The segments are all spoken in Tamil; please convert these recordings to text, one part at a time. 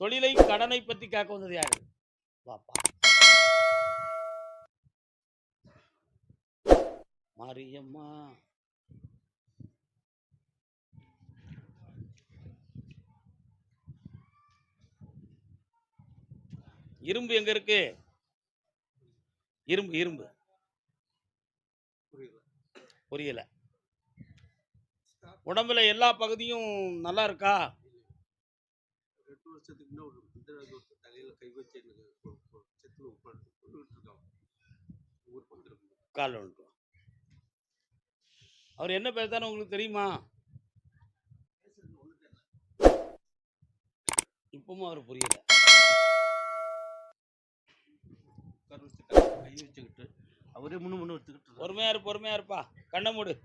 தொழிலை கடனை பத்தி கேட்க வந்தது யாரு? வாப்பா. மாரியம்மா. இரும்பு எங்க இருக்கு? இரும்பு இரும்பு. புரியல. உடம்புல எல்லா பகுதியும் நல்லா இருக்கா? வருஷத்துக்கு முன்ன ஒரு முந்திராஜ் ஒருத்தர் தலையில கை வச்சு எனக்கு செத்துல உட்காந்து கொண்டுகிட்டு ஊர் பக்கத்துல கால் வந்துட்டு வா. அவர் என்ன பேசுறாரு உங்களுக்கு தெரியுமா? இப்பவும் அவர் புரியல. கை- வச்சுக்கிட்டு அவரே முன்னு முன்னு எடுத்துக்கிட்டு. பொறுமையா இரு பொறுமையா இருப்பா. கண்ணை மூடு.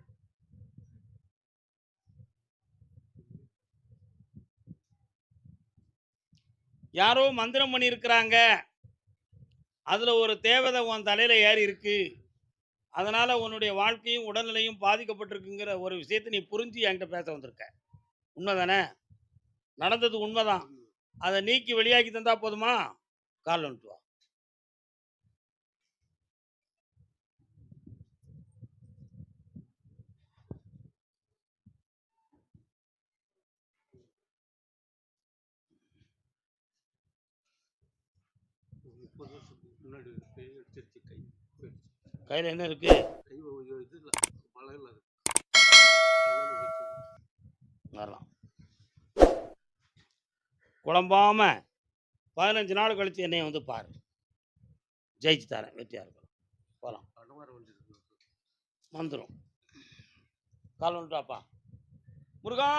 யாரோ மந்திரம் பண்ணி இருக்கிறாங்க அதுல ஒரு தேவதை உன் தலையில ஏறி இருக்கு. அதனால உன்னுடைய வாழ்க்கையும் உடல்நிலையும் பாதிக்கப்பட்டிருக்குங்கிற ஒரு விஷயத்தை நீ புரிஞ்சு என்கிட்ட பேச வந்திருக்க. உண்மைதானே? நடந்தது உண்மைதான். அதை நீக்கி வெளியாக்கி தந்தா போதுமா? கால் வந்துட்டு வா ஒரு முப்பது வருஷத்துக்கு முன்னாடி ஒரு பேய் அடிச்சிருச்சு கை போயிடுச்சு. கையில என்ன இருக்கு? வரலாம். குழம்பாம பதினஞ்சு நாள் கழிச்சு என்னைய வந்து பாரு. ஜெயிச்சு தரேன் வெற்றியா இருக்கும் போகலாம் வந்துடும் கால் வந்துட்டாப்பா. முருகா!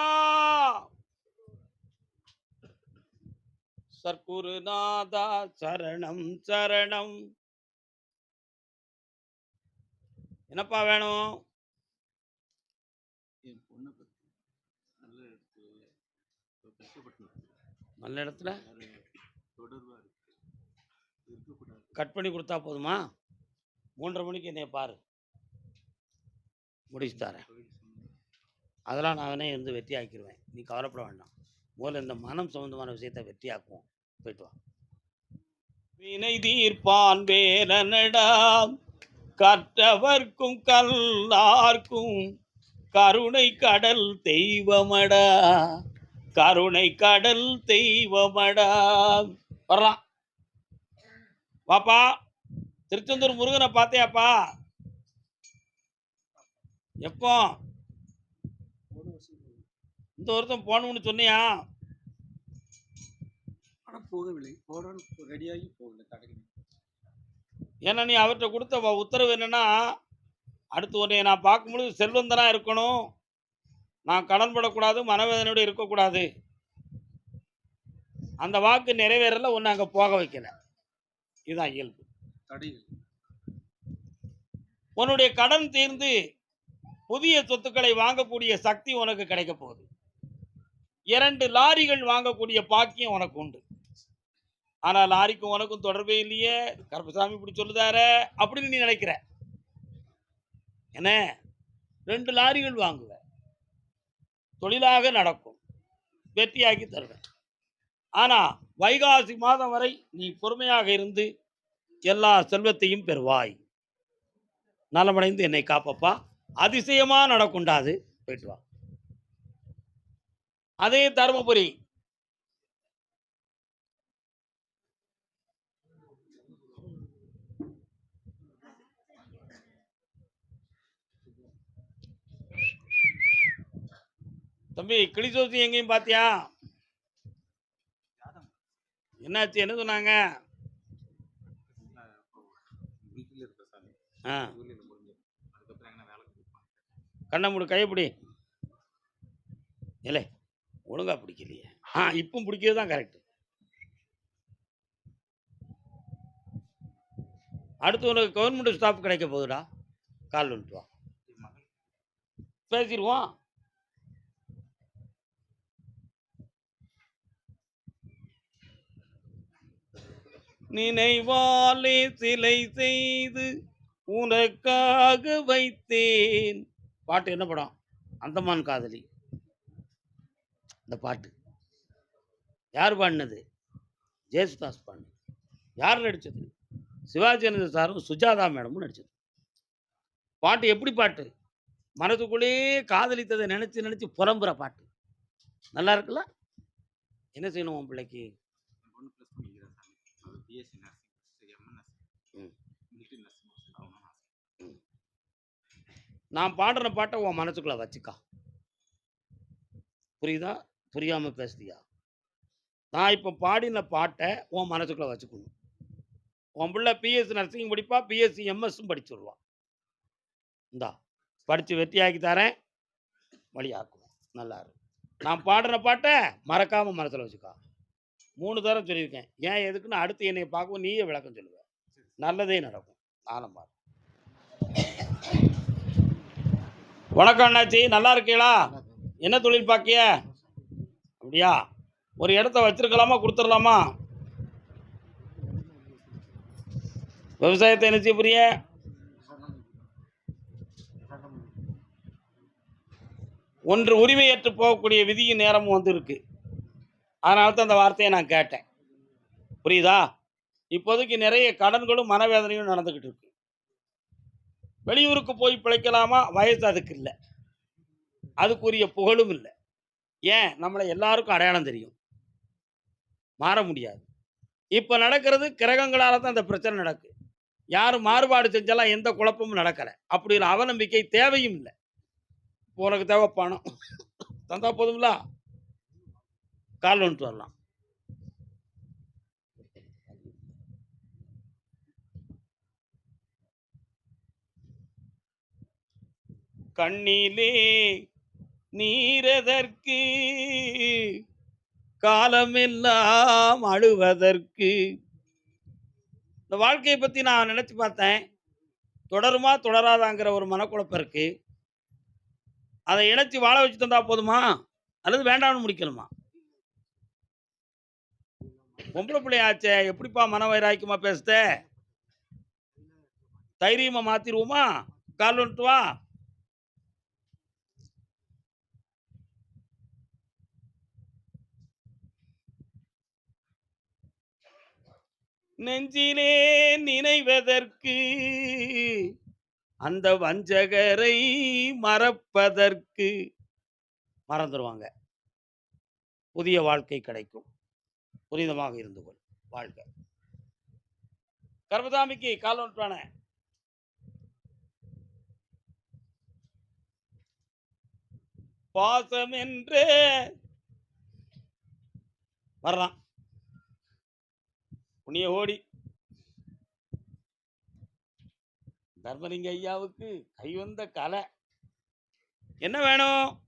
சர்க்குருநாதா சரணம் சரணம். என்னப்பா வேணும்? நல்ல இடத்துல கட் பண்ணி கொடுத்தா போதுமா? மூன்றரை மணிக்கு என்னைய பாரு. முடிச்சு தரேன். அதெல்லாம் நான் இருந்து வெற்றி ஆக்கிடுவேன் நீ கவலைப்பட வேண்டாம். முதல்ல இந்த மனம் சம்பந்தமான விஷயத்தை வெற்றி ஆக்குவோம் போயிட்டு வா. வினை தீர்ப்பான் வேலனடா. கற்றவர்க்கும் கல்லார்க்கும் கருணை கடல் தெய்வமடா. கருணை கடல் தெய்வமடா. வரலாம். வாப்பா திருச்செந்தூர் முருகனை பார்த்தியாப்பா? எப்போ? இந்த வருஷம் போகணும்னு சொன்னியா? ஆனால் போகவில்லை. போடான்னு ரெடியாகி போகல கடைக்கு ஏன்னா நீ அவர்கிட்ட கொடுத்த உத்தரவு என்னன்னா அடுத்து உன்னை நான் பார்க்கும்பொழுது செல்வந்தனாக இருக்கணும். நான் கடன் படக்கூடாது மனவேதனையோடு இருக்கக்கூடாது. அந்த வாக்கு நிறைவேறல உன்னை அங்கே போக வைக்கல. இதுதான் இயல்பு. உன்னுடைய கடன் தீர்ந்து புதிய சொத்துக்களை வாங்கக்கூடிய சக்தி உனக்கு கிடைக்க போகுது. இரண்டு லாரிகள் வாங்கக்கூடிய பாக்கியம் உனக்கு உண்டு. ஆனால் லாரிக்கும் உனக்கும் தொடர்பே இல்லையே. கருப்பசாமி இப்படி சொல்லுதாரே அப்படின்னு நீ நினைக்கிற. என்ன? ரெண்டு லாரிகள் வாங்குவ. தொழிலாக நடக்கும். வெற்றியாக்கி தருவேன். ஆனால் வைகாசி மாதம் வரை நீ பொறுமையாக இருந்து எல்லா செல்வத்தையும் பெறுவாய். நலமடைந்து என்னை காப்பப்பா. அதிசயமா நடக்குண்டாது போயிட்டு வா. அதே தருமபுரி தம்பி கிளி சோசி எங்கேயும் பாத்தியா? என்னாச்சு? என்ன சொன்னாங்க? ஆ. முடிஞ்சு கண்ணை மூடு கையப்பிடி இல்லை ஒழுங்கா பிடிக்கலையே. ஆ இப்போ பிடிக்கிறது தான் கரெக்ட் அடுத்து உனக்கு கவர்மெண்ட் ஸ்டாஃப் கிடைக்க போகுதுடா. கால் வந்துட்டு வா பேசிடுவோம். நினைவாலே சிலை செய்து உனக்காக வைத்தேன். பாட்டு என்ன படம்? அந்தமான் காதலி. இந்த பாட்டு. யார் பாடினது? ஜெயசுதாஸ் பாண்டு யார் நடித்தது சிவாஜி அனந்த சாரும் சுஜாதா மேடமும் நடித்தது பாட்டு எப்படி பாட்டு? மனதுக்குள்ளேயே காதலித்ததை நினச்சி நினச்சி புறம்புற பாட்டு. நல்லா இருக்குல்ல? என்ன செய்யணும் உன் பிள்ளைக்கு ஒன்று ப்ளஸ் பண்ணிக்கிறேன் சாமி அவர் BSc nursing MNS. Military nursing ஆகணும்னு ஆசை நான் பாடுற பாட்டை உன் மனசுக்குள்ள வச்சுக்கா. புரியுதா? புரியாம பேசுதியா நான் இப்போ பாடின பாட்டை உன் மனசுக்குள்ள வச்சுக்கணும். உன் பிள்ளை பிஎஸ்சி நர்சிங் படிப்பா பிஎஸ்சி எம்எஸ்ஸும் படிச்சுடுவான் இந்தா படித்து வெற்றியாக்கி தரேன். வழியாக்குவேன். நல்லா இருக்கு நான் பாடுற பாட்டை மறக்காம மனசில் வச்சுக்கா. மூணு தரம் சொல்லியிருக்கேன். ஏன் எதுக்குன்னு அடுத்து என்னை பார்க்கவும் நீயே விளக்கம் சொல்லுவ. நல்லதே நடக்கும். நானும் பாரு. வணக்கம் அண்ணாச்சி. நல்லா இருக்கீங்களா? என்ன தொழில் பார்க்கிய அப்படியா? ஒரு இடத்த வச்சிருக்கலாமா? கொடுத்துடலாமா? விவசாயத்தை என்ன செய்ய புரிய ஒன்று உரிமையற்று போகக்கூடிய விதியின் நேரமும் வந்து இருக்கு. அதனால தான் அந்த வார்த்தையை நான் கேட்டேன். புரியுதா? இப்போதைக்கு நிறைய கடன்களும் மனவேதனையும் நடந்துக்கிட்டு இருக்கு. வெளியூருக்கு போய் பிழைக்கலாமா? வயசு அதுக்கு இல்லை. அதுக்குரிய புகழும் இல்லை. ஏன்? நம்மளை எல்லாருக்கும் அடையாளம் தெரியும். மாற முடியாது. இப்போ நடக்கிறது கிரகங்களால் தான் இந்த பிரச்சனை நடக்கு. யாரும் மாறுபாடு செஞ்சாலும் எந்த குழப்பமும் நடக்கலை. அப்படி ஒரு அவநம்பிக்கை தேவையும் இல்லை. உனக்கு தேவை பணம். தந்தா போதும்ல? கால் வந்துட்டு வரலாம். கண்ணிலே நீரதற்கு காலமெல்லாம் அழுவதற்கு. இந்த வாழ்க்கையை பற்றி நான் நினச்சி பார்த்தேன். தொடருமா தொடராதாங்கிற ஒரு மனக்குழப்பம் இருக்குது அதை இணைச்சி வாழ வச்சு தந்தா போதுமா? அல்லது வேண்டாம்னு முடிக்கணுமா? பொம்பளை பிள்ளையாச்சே எப்படிப்பா மன வைராக்கியமா பேசுத? தைரியமா மாத்திருவோமா? கால் வந்துட்டு வா. நெஞ்சிலே நினைவதற்கு அந்த வஞ்சகரை மறப்பதற்கு. மறந்துடுவாங்க புதிய வாழ்க்கை கிடைக்கும். புனிதமாக இருந்து கொள் வாழ்க. கர்மதாமிக்கு கால் ஒன்றான பாசம் என்று வரலாம் புண்ணிய ஓடி. தர்மலிங்க ஐயாவுக்கு கைவந்த கலை. என்ன வேணும்?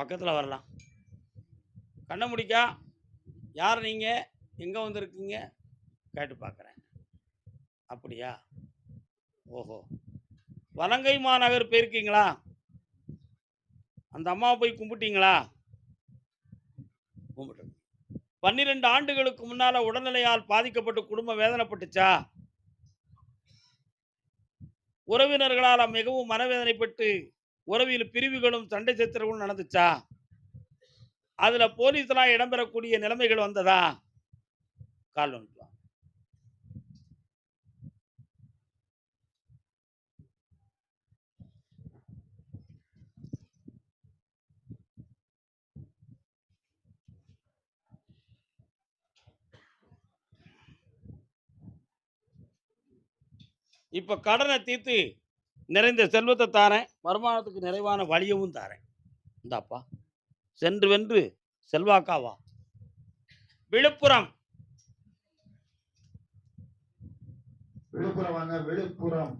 பக்கத்தில் வரலாம். கண்ண முடிக்கா. யார் நீங்கள் எங்கே வந்திருக்கீங்க? கேட்டு பார்க்குறேன் அப்படியா? ஓஹோ. வலங்கை மாநகர் போயிருக்கீங்களா? அந்த அம்மாவை போய் கும்பிட்டீங்களா? கும்பிட்டு பன்னிரெண்டு ஆண்டுகளுக்கு முன்னால் உடல்நிலையால் பாதிக்கப்பட்டு குடும்பம் வேதனைப்பட்டுச்சா? உறவினர்களால் மிகவும் மனவேதனைப்பட்டு உறவில் பிரிவுகளும் சண்டை சச்சரவுகளும் நடந்துச்சா? அதுல போலீஸ்லாம் இடம்பெறக்கூடிய நிலைமைகள் வந்ததா? கால் வந்துட்டு இப்போ இப்ப கடனை தீர்த்து நிறைந்த செல்வத்தை தாரேன் வருமானத்துக்கு நிறைவான வழியவும் தாரேன். இந்தாப்பா சென்று வென்று செல்வாக்காவா? விழுப்புரம். விழுப்புரம் விழுப்புரம்.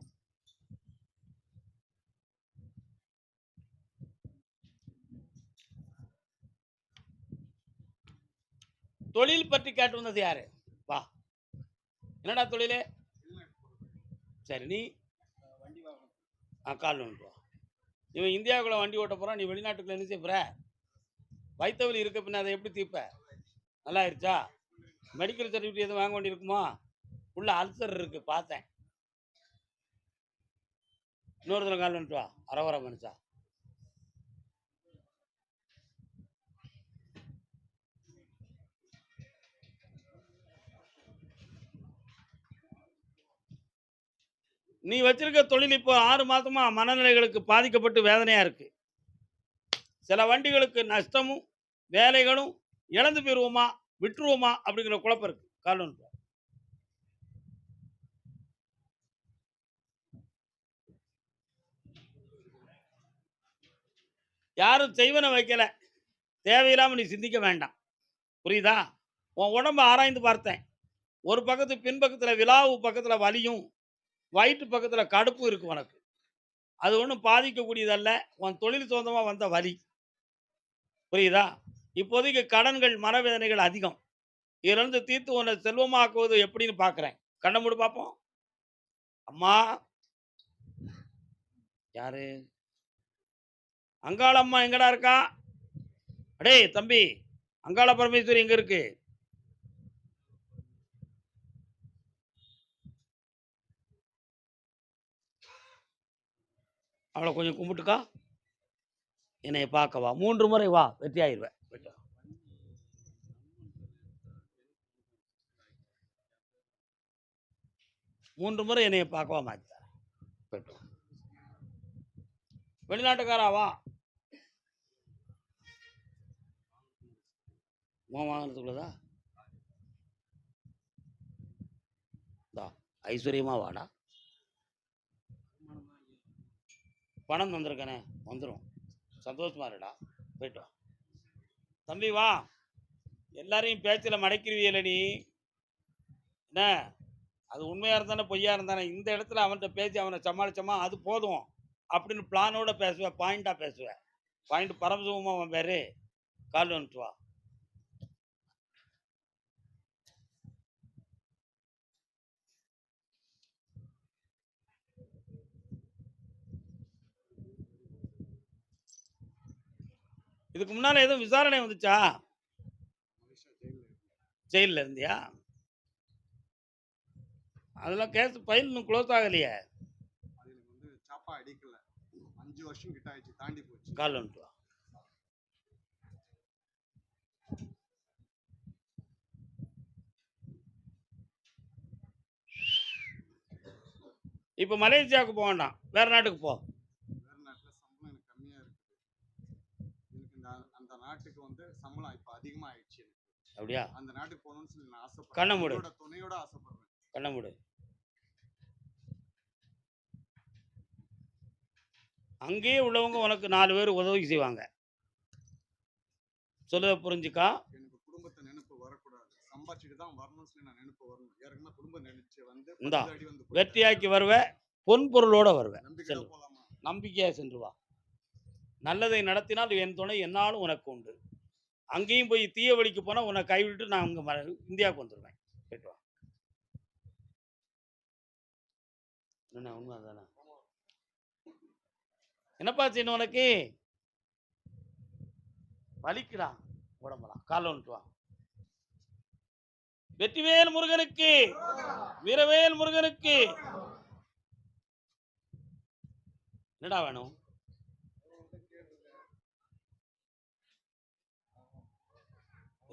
தொழில் பற்றி கேட்டு வந்தது யாரு? வா. என்னடா தொழில்? சரி நீ ஆ கால் வந்துட்டு வா இவன் இந்தியாவுக்குள்ளே வண்டி ஓட்ட போகிறான் நீ வெளிநாட்டுக்குள்ள என்ன செய்ய போற வலி இருக்க பின்ன அதை எப்படி தீர்ப்ப? நல்லா ஆயிடுச்சா? மெடிக்கல் சர்டிஃபிகேட் எதுவும் வாங்க வேண்டியிருக்குமா உள்ள அல்சர் இருக்குது பார்த்தேன். இன்னொரு தடவை கால் வந்துட்டு வா. அரவர மனுஷா. நீ வச்சிருக்க தொழில் இப்போ ஆறு மாதமா மனநிலைகளுக்கு பாதிக்கப்பட்டு வேதனையா இருக்கு. சில வண்டிகளுக்கு நஷ்டமும் வேலைகளும் இழந்து போயிடுவோமா விட்டுருவோமா அப்படிங்கிற குழப்பம் இருக்கு. காரணம் யாரும் செய்வனை வைக்கல. தேவையில்லாமல் நீ சிந்திக்க வேண்டாம். புரியுதா? உன் உடம்ப ஆராய்ந்து பார்த்தேன். ஒரு பக்கத்து பின்பக்கத்துல விழாவு பக்கத்தில் வலியும் வயிற்று பக்கத்தில் கடுப்பு இருக்கு உனக்கு. அது ஒன்றும் பாதிக்கக்கூடியதல்ல. உன் தொழில் சொந்தமாக வந்த வலி. புரியுதா? இப்போதைக்கு கடன்கள் மனவேதனைகள் அதிகம். இதிலிருந்து தீர்த்து உன்னை செல்வமாக்குவது எப்படின்னு பார்க்குறேன் கண்ணை மூடு பார்ப்போம் அம்மா. யாரு? அங்காள அம்மா எங்கடா இருக்கா? அடே தம்பி. அங்காள பரமேஸ்வரி எங்க இருக்கு? அவளை கொஞ்சம் கும்பிட்டுக்கா. என்னை பார்க்க வா. மூன்று முறை வா. வெற்றி ஆயிடுவேன் போயிட்டு மூன்று முறை என்னைய பார்க்கவா மாத்தி தரேன். போயிட்டு வா. உன் வாங்கினதுக்குள்ளதா ஐஸ்வர்யமா வாடா. பணம் தந்திருக்கேனே வந்துடும் சந்தோஷமா இருடா போயிட்டு வா. தம்பி வா. எல்லாரையும் பேச்சில் மடக்கிருவியல நீ. என்ன? அது உண்மையாக இருந்தானே பொய்யா இருந்தானே? இந்த இடத்துல அவன்கிட்ட பேசி அவனை சமாளிச்சோமா? அது போதும். அப்படின்னு பிளானோட பேசுவேன் பாயிண்டாக பேசுவேன் பாயிண்ட் பரமசிவமாக அவன் பேர் கால் வந்துட்டு வா. இதுக்கு முன்னால எதுவும் விசாரணை வந்துச்சா? மலேசியா ஜெயிலில் இருந்தியா? அதெல்லாம் கேஸ் ஃபைல் இன்னும் க்ளோஸ் ஆகலையே. அது எனக்கு வந்து சாப்பா அடிக்கல அஞ்சு வருஷம் கிட்ட ஆயிடுச்சு தாண்டி போச்சு கால் வந்துட்டு? இப்போ மலேசியாவுக்கு போக வேண்டாம். வேற நாட்டுக்கு போ வேற நாட்டுல சம்பளம் எனக்கு கம்மியா இருக்குது எனக்கு இந்த அந்த நாட்டுக்கு வந்து சம்பளம் இப்போ அதிகமா ஆயிடுச்சு அப்படியா? அந்த நாட்டுக்கு போகணும்னு சொல்லி நான் ஆசைப்படுறேன். கண்ணை மூடு. துணையோட ஆசைப்படுறேன். கண்ண மூடு. அங்கேயே உள்ளவங்க உனக்கு நாலு பேர் உதவி செய்வாங்க. சொல்லுத புரிஞ்சுக்கா? எனக்கு குடும்பத்தை நினைப்பு வரக்கூடாது. சம்பாதிச்சுட்டு தான் வரணும்னு சொல்லி நான் நினைப்பு வரணும். ஏற்கனவே குடும்பம் நினைச்சு வந்து இந்தா, அடி வந்து. வெற்றியாக்கி வருவ பொன் பொருளோட வருவ. நம்பிக்கையா செல்லு. போலாமா? நம்பிக்கையாக சென்று வா. நல்லதை நடத்தினால் என் துணை என்னாலும் உனக்கு உண்டு. அங்கேயும் போய் தீய வழிக்கு போனால் உன்னை கைவிட்டு நான் அங்கே இந்தியாவுக்கு வந்துடுவேன் போயிட்டு என்ன உண்மை தானே என்னப்பா சின்ன உனக்கு? வலிக்குடா உடம்பலாம் கால வந்துட்டு வா. வெற்றிவேல் முருகனுக்கு வீரவேல் முருகனுக்கு. என்னடா வேணும்?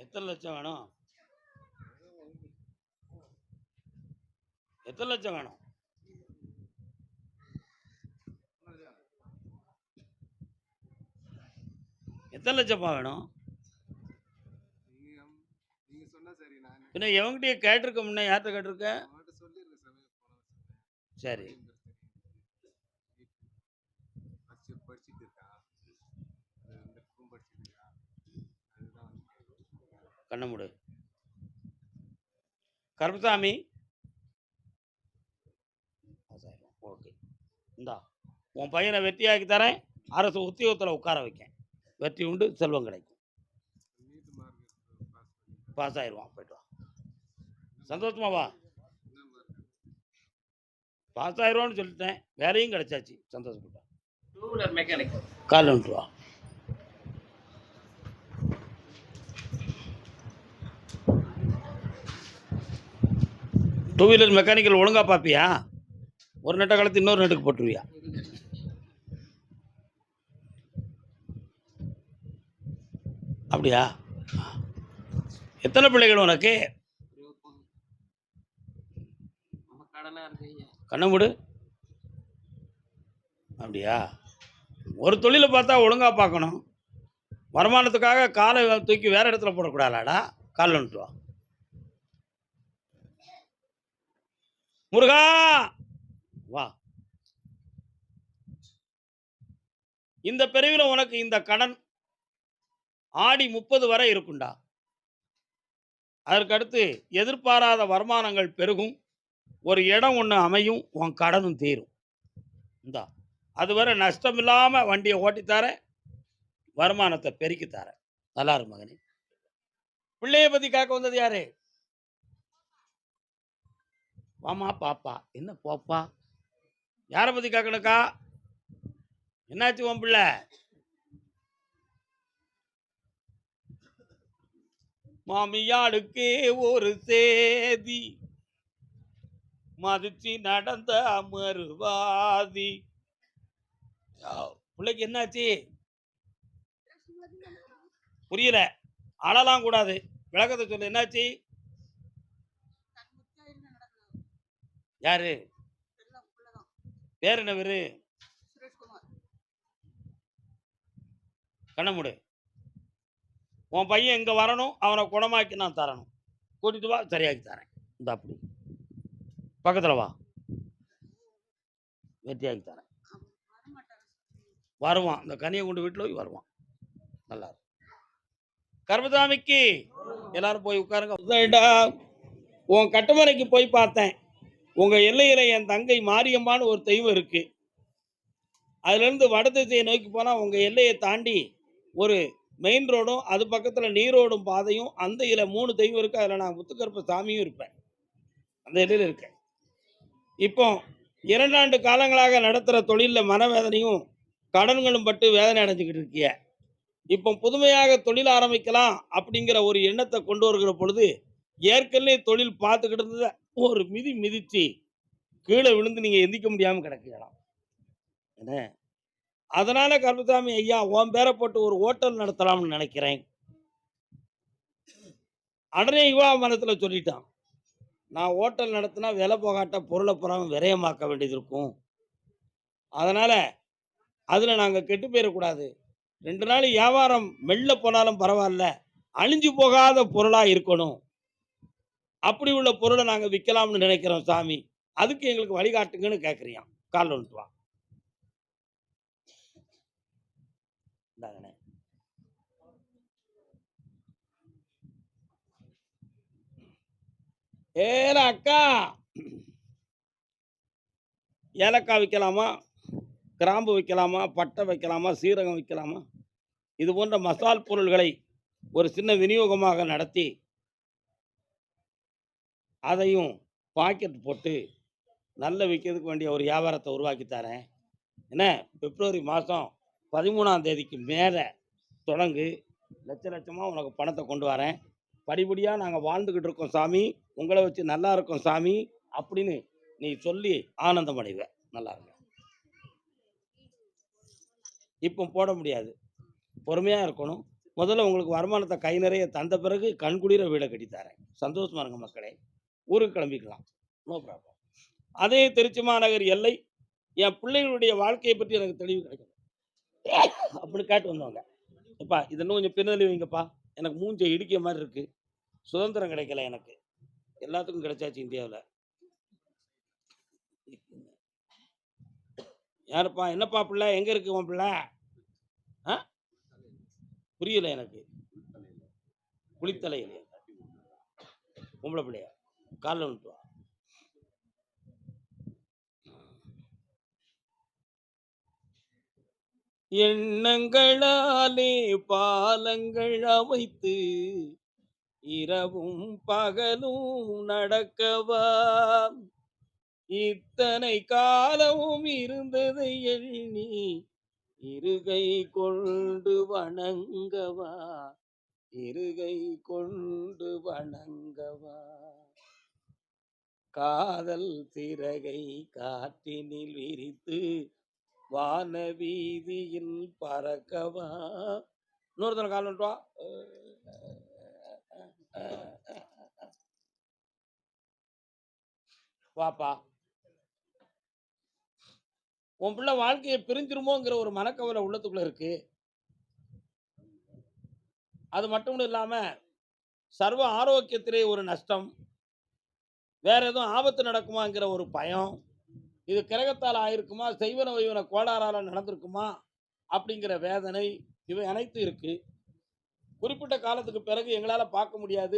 எத்தனை லட்சம் வேணும்? எத்தனை லட்சம் வேணும்? எத்தனை லட்சம்ப்பா வேணும்? நீங்க நீங்க சொன்னா சரி நான். பின்ன எவங்கிட்டயே கேட்டிருக்க முன்னே யார்கிட்ட கேட்டிருக்க? சரி படிச்சு படிச்சுட்டு இருக்கா அது வந்து புக்கும் படிச்சுட்டு இருக்கா அதுதான் வந்து கண்ண மூடு. கருப்பசாமி. ஓகே. இந்தா உன் பையனை வெற்றியாக்கி தரேன். அரசு உத்தியோகத்தில் உட்கார வைக்கேன். வெற்றி உண்டு செல்வம் கிடைக்கும். பாஸ் ஆயிடுவான் போயிட்டு வா. சந்தோஷமா வா. பாஸ் ஆயிடுவான்னு சொல்லிட்டேன். வேலையும் கிடைச்சாச்சு. சந்தோஷப்பட்டேன் டூ வீலர் மெக்கானிக் கால் வந்துட்டு வா டூ வீலர் மெக்கானிக்கல் ஒழுங்காக பார்ப்பியா? ஒரு நெட்டை கலத்து இன்னொரு நெட்டுக்கு போட்டுருவியா? அப்படியா? எத்தனை பிள்ளைகள் உனக்கு? நம்ம கண்ணை அப்படியா? ஒரு தொழிலை பார்த்தா ஒழுங்காக பார்க்கணும். வருமானத்துக்காக காலை தூக்கி வேறு இடத்துல போடக்கூடாதாடா? காலில் வந்துட்டு முருகா! வா. இந்த பிரிவில் உனக்கு இந்த கடன் ஆடி முப்பது வரை இருக்குண்டா. அதற்கடுத்து எதிர்பாராத வருமானங்கள் பெருகும். ஒரு இடம் ஒன்று அமையும் உன் கடனும் தீரும். இந்தா அதுவரை நஷ்டம் இல்லாமல் வண்டியை ஓட்டித்தார வருமானத்தை பெருக்கி தரேன் நல்லா இரு மகனே. பிள்ளைய பற்றி கேட்க வந்தது யாரு? வாமா பாப்பா. என்ன போப்பா? யாரை பற்றி கேட்கணுக்கா என்னாச்சு உன் பிள்ளை? மாமியாளுக்கே ஒரு சேதி. மதிச்சு நடந்த அமர்வாதி. பிள்ளைக்கு என்னாச்சு? புரியல. அழலாம் கூடாது. விளக்கத்தை சொல்லு. என்னாச்சு? யாரு? பேர் என்ன பேரு? கண்ணமுடு உன் பையன் இங்க வரணும் அவனை குணமாக்கி நான் தரணும். கூட்டிட்டு வா சரியாக்கி தரேன். இந்த அப்படி. பக்கத்துல வா. வெற்றியாக்கி தரேன். வருவான். இந்த கனியை கொண்டு வீட்டில் போய் வருவான். நல்லா இருக்கும் கர்மசாமிக்கு எல்லாரும் போய் உட்காருங்க. உன் கட்டுமனைக்கு போய் பார்த்தேன். உங்க எல்லையில என் தங்கை மாரியம்மான்னு ஒரு தெய்வம் இருக்கு. அதுல இருந்து வட திசையை நோக்கி போனா உங்க எல்லையை தாண்டி ஒரு மெயின் ரோடும் அது பக்கத்துல நீரோடும் பாதையும் அந்த இதில் மூணு தெய்வம் இருக்கு. அதுல நான் முத்துக்கருப்ப சாமியும் இருப்பேன். அந்த இடையில இருக்கேன். இப்போ இரண்டாண்டு காலங்களாக நடத்துகிற தொழிலில் மனவேதனையும் கடன்களும் பட்டு வேதனை அடைஞ்சுக்கிட்டு இருக்கிய. இப்போ புதுமையாக தொழில் ஆரம்பிக்கலாம் அப்படிங்கிற ஒரு எண்ணத்தை கொண்டு வருகிற பொழுது ஏற்கனவே தொழில் பார்த்துக்கிட்டு இருந்தத ஒரு மிதி மிதிச்சு கீழே விழுந்து நீங்கள் எந்திக்க முடியாமல் கிடக்கலாம் என்ன? அதனால கருப்பசாமி ஐயா உன் பேரை போட்டு ஒரு ஹோட்டல் நடத்தலாம்னு நினைக்கிறேன். உடனே யுவா மனத்தில் சொல்லிட்டான். நான் ஹோட்டல் நடத்தினா விலை போகாட்ட பொருளை புறாம விரயமாக்க வேண்டியது இருக்கும். அதனால் அதில் நாங்கள் கெட்டு போயிடக்கூடாது ரெண்டு நாள் வியாபாரம் மெல்ல போனாலும் பரவாயில்ல. அழிஞ்சு போகாத பொருளாக இருக்கணும். அப்படி உள்ள பொருளை நாங்கள் விற்கலாம்னு நினைக்கிறோம் சாமி. அதுக்கு எங்களுக்கு வழிகாட்டுங்கன்னு கேட்குறியான் கால் வந்துட்டு வா. ஏல அக்கா! ஏலக்காய் விற்கலாமா கிராம்பு வைக்கலாமா? பட்டை வைக்கலாமா? சீரகம் வைக்கலாமா? இது போன்ற மசால் பொருள்களை ஒரு சின்ன விநியோகமாக நடத்தி அதையும் பாக்கெட் போட்டு நல்ல விற்கிறதுக்கு வேண்டிய ஒரு வியாபாரத்தை உருவாக்கி தரேன். என்ன? பிப்ரவரி மாதம் பதிமூணாம் தேதிக்கு மேலே தொடங்கு. லட்ச லட்சமாக உனக்கு பணத்தை கொண்டு வரேன். படிப்படியாக நாங்கள் வாழ்ந்துக்கிட்டு இருக்கோம் சாமி. உங்களை வச்சு நல்லா இருக்கோம் சாமி அப்படின்னு நீ சொல்லி ஆனந்தம் அடைவ நல்லா இருங்க. இப்போ போட முடியாது. பொறுமையாக இருக்கணும். முதல்ல உங்களுக்கு வருமானத்தை கை நிறைய தந்த பிறகு கண்குளிர வீடை கட்டித்தாரேன். சந்தோஷமா இருங்க மக்களே. ஊருக்கு கிளம்பிக்கலாம். நோ ப்ராப்ளம் அதே திருச்சி மாநகர் எல்லை என் பிள்ளைகளுடைய வாழ்க்கையை பற்றி எனக்கு தெளிவு கிடைக்கும் அப்படின்னு கேட்டு வந்தவங்க. எப்பா இது இன்னும் கொஞ்சம் பின்னலி வைங்கப்பா. எனக்கு மூஞ்ச இடிக்க மாதிரி இருக்கு. சுதந்திரம் கிடைக்கல எனக்கு. எல்லாத்துக்கும் கிடைச்சாச்சு இந்தியாவில். யாருப்பா? என்னப்பா பிள்ளை? எங்கே இருக்கு உன் பிள்ளை? ஆ? புரியல எனக்கு. குளித்தலையில. பொம்பளை பிள்ளையா? காலில் வந்துட்டு வா எண்ணங்களாலே பாலங்கள் அமைத்து இரவும் பகலும் நடக்கவா? இத்தனை காலமும் இருந்ததை எண்ணி இருகை கொண்டு வணங்கவா? இருகை கொண்டு வணங்கவா? காதல் சிறகை காற்றினில் விரித்து வான வீதியில் பறக்கவா? இன்னொருத்தனை கால் வந்துட்டு வா வாப்பா. உன் பிள்ளை வாழ்க்கையை பிரிஞ்சிருமோங்கிற ஒரு மனக்கவலை உள்ளத்துக்குள்ள இருக்கு. அது மட்டும் இல்லாம சர்வ ஆரோக்கியத்திலே ஒரு நஷ்டம். வேற எதுவும் ஆபத்து நடக்குமாங்கிற ஒரு பயம். இது கிரகத்தால் ஆயிருக்குமா? செய்வன வைவன கோளாறால நடந்திருக்குமா? அப்படிங்கிற வேதனை இவை அனைத்தும் இருக்கு. குறிப்பிட்ட காலத்துக்கு பிறகு எங்களால் பார்க்க முடியாது.